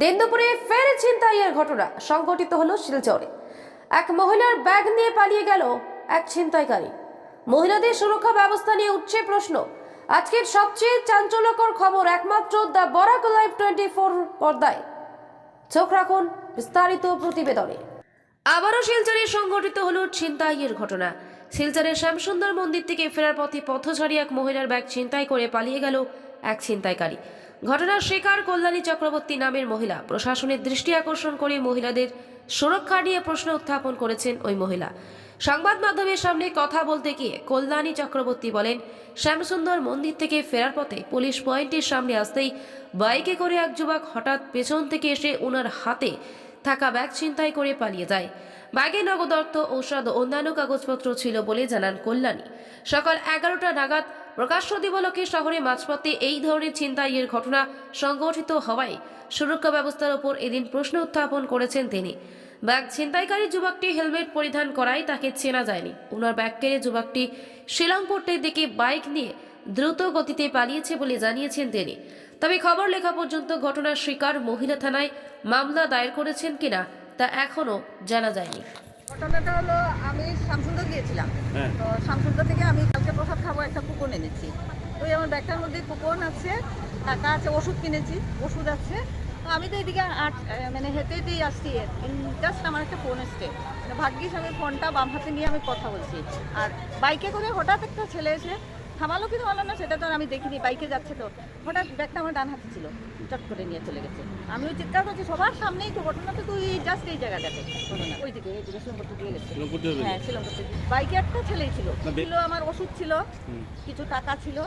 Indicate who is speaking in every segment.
Speaker 1: দিন ফের ছিনতাইয়ের ঘটনা সংঘটিত হলো শিলচরে। এক মহিলার ব্যাগ নিয়ে পালিয়ে গেল এক ছিনতাইকারী। মহিলাদের সুরক্ষা ব্যবস্থা নিয়ে উঠছে প্রশ্ন। আজকের সবচেয়ে চাঞ্চল্যকর খবর একমাত্র the Barak live twenty four পর্দায়। চোখ রাখুন বিস্তারিত প্রতিবেদনে। আবারও শিলচরে সংঘটিত হলো ছিনতাইয়ের ঘটনা। শিলচরের শ্যামসুন্দর মন্দির থেকে ফেরার পথে পথচারী এক মহিলার ব্যাগ ছিনতাই করে পালিয়ে গেল এক ছিনতাইকারী। ঘটনার শিকার কল্যাণী চক্রবর্তী নামের মহিলা। প্রশাসনের দৃষ্টি আকর্ষণ করে মহিলাদের সুরক্ষা নিয়ে প্রশ্ন উত্থাপন করেছেন ওই মহিলা। সংবাদ মাধ্যমের সামনে কথা বলতে গিয়ে কল্যাণী চক্রবর্তী বলেন, শ্যামসুন্দর মন্দির থেকে ফেরার পথে পুলিশ পয়েন্টের সামনে আসতেই বাইকে করে এক যুবক হঠাৎ পেছন থেকে এসে ওনার হাতে থাকা ব্যাগ ছিনতাই করে পালিয়ে যায়। ব্যাগে নগদ অর্থ, ঔষধ অন্যান্য কাগজপত্র ছিল বলে জানান কল্যাণী। সকাল এগারোটা নাগাদ প্রকাশ্য দিবলকে শহরে মাঝপথে এই ধরনের ছিনতাইয়ের ঘটনা সংগঠিত হওয়ায় সুরক্ষা ব্যবস্থার ওপর এদিন প্রশ্ন উত্থাপন করেছেন তিনি। ব্যাগ ছিনতাইকারী যুবকটি হেলমেট পরিধান করায় তাকে চেনা যায়নি। ওনার ব্যাগ কেড়ে যুবকটি শিলংপট্টের দিকে বাইক নিয়ে দ্রুত গতিতে পালিয়েছে বলে জানিয়েছেন তিনি। তবে খবর লেখা পর্যন্ত ঘটনার শিকার মহিলা থানায় মামলা দায়ের করেছেন কিনা তা এখনও জানা যায়নি।
Speaker 2: ঘটনাটা হলো আমি শামসুন্দর গিয়েছিলাম।
Speaker 3: হ্যাঁ।
Speaker 2: তো শামসুন্দর থেকে আমি কালকে প্রসাদ খাব একটা কুপন এনেছি। তো এই আমার ব্যাগটার মধ্যে কুপন আছে টাকা আছে ওষুধ কিনেছি ওষুধ আছে। তো আমি তো এদিকে আট মানে হেঁটে হেঁটেই আসছি। জাস্ট আমার একটা ফোন এসছে। মানে ভাগ্যিস আমি ফোনটা বাম হাতে নিয়ে আমি কথা বলছি। আর বাইকে করে হঠাৎ একটা ছেলে এসে থামালো কি থামালো না সেটা তো আমি দেখিনি বাইকে যাচ্ছে তো। হঠাৎ ব্যাগটা আমার ডান হাতে ছিল চট করে নিয়ে চলে গেছে। আমিও চিৎকার করছি সবার সামনেই তো ঘটনাটা তো ওই জাস্ট এই জায়গাটাতে ঘটনা এইদিকে শিলংপট্টি দিয়ে গেছে। হ্যাঁ শিলংপট্টি বাইকে একটা ছেলেই ছিল ছিল আমার ওষুধ ছিল কিছু টাকা ছিল।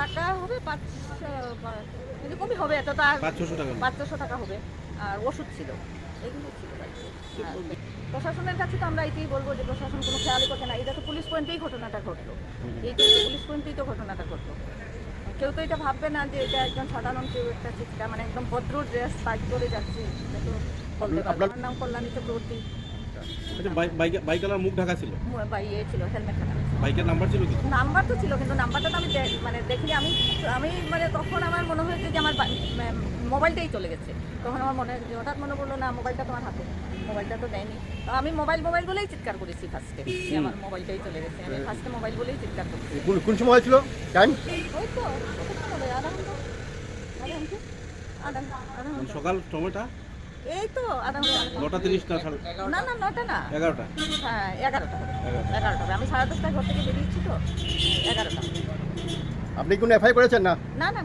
Speaker 3: টাকা?
Speaker 2: হবে পাঁচ এরকমই হবে এত তো আর
Speaker 3: পাঁচ ছশো টাকা।
Speaker 2: পাঁচ ছশো টাকা হবে আর ওষুধ ছিল। প্রশাসনের কাছে তো আমরা এটাই বলব যে প্রশাসন কোনো খেয়ালই করছে না। এটা তো পুলিশ পয়েন্টেই ঘটনাটা ঘটলো। এই পুলিশ পয়েন্টেই তো ঘটনাটা ঘটলো। কেউ তো এটা ভাববে না যে এটা একজন সাধারণ কেউ একটা চিৎকার মানে একদম ভদ্র ড্রেস পাইট করে যাচ্ছে। এটা তো নাম কল্যাণী চক্রবর্তী।
Speaker 3: আচ্ছা বাইক বাইক মুখ ঢাকা ছিল?
Speaker 2: মু- বা ইয়ে ছিল হেলমেট থাকা
Speaker 3: বাইকের নাম্বার ছিল কি
Speaker 2: নাম্বার তো ছিল কিন্তু নাম্বারটা তো আমি মানে দেখিনি। আমি আমি মানে তখন আমার মনে হয়েছে যে আমার মোবাইলটাই চলে গেছে। তখন আমার মনে হয়েছে হঠাৎ মনে পড়ল না মোবাইলটা তোমার হাতে। মোবাইলটা তো দেয়নি। তো আমি মোবাইল মোবাইল বলেই চিৎকার করেছি ফার্স্টে আমার মোবাইলটাই চলে গেছে। আমি ফার্স্টে মোবাইল বলেই চিৎকার করছি।
Speaker 4: কোন কোন সময় ছিল? টাইম
Speaker 2: ওই তো
Speaker 3: সকাল সময়টা?
Speaker 2: এই তো আধা ঘণ্টা।
Speaker 3: নটা তিরিশ না সাড়ে
Speaker 2: না না নটা না।
Speaker 3: এগারোটা।
Speaker 2: হ্যাঁ এগারোটা।
Speaker 3: এগারোটা।
Speaker 2: হবে আমি সাড়ে দশটায় ঘর থেকে বেরিয়েছি তো এগারোটা।
Speaker 4: আপনি কোনো এফআই করেছেন না?
Speaker 2: না না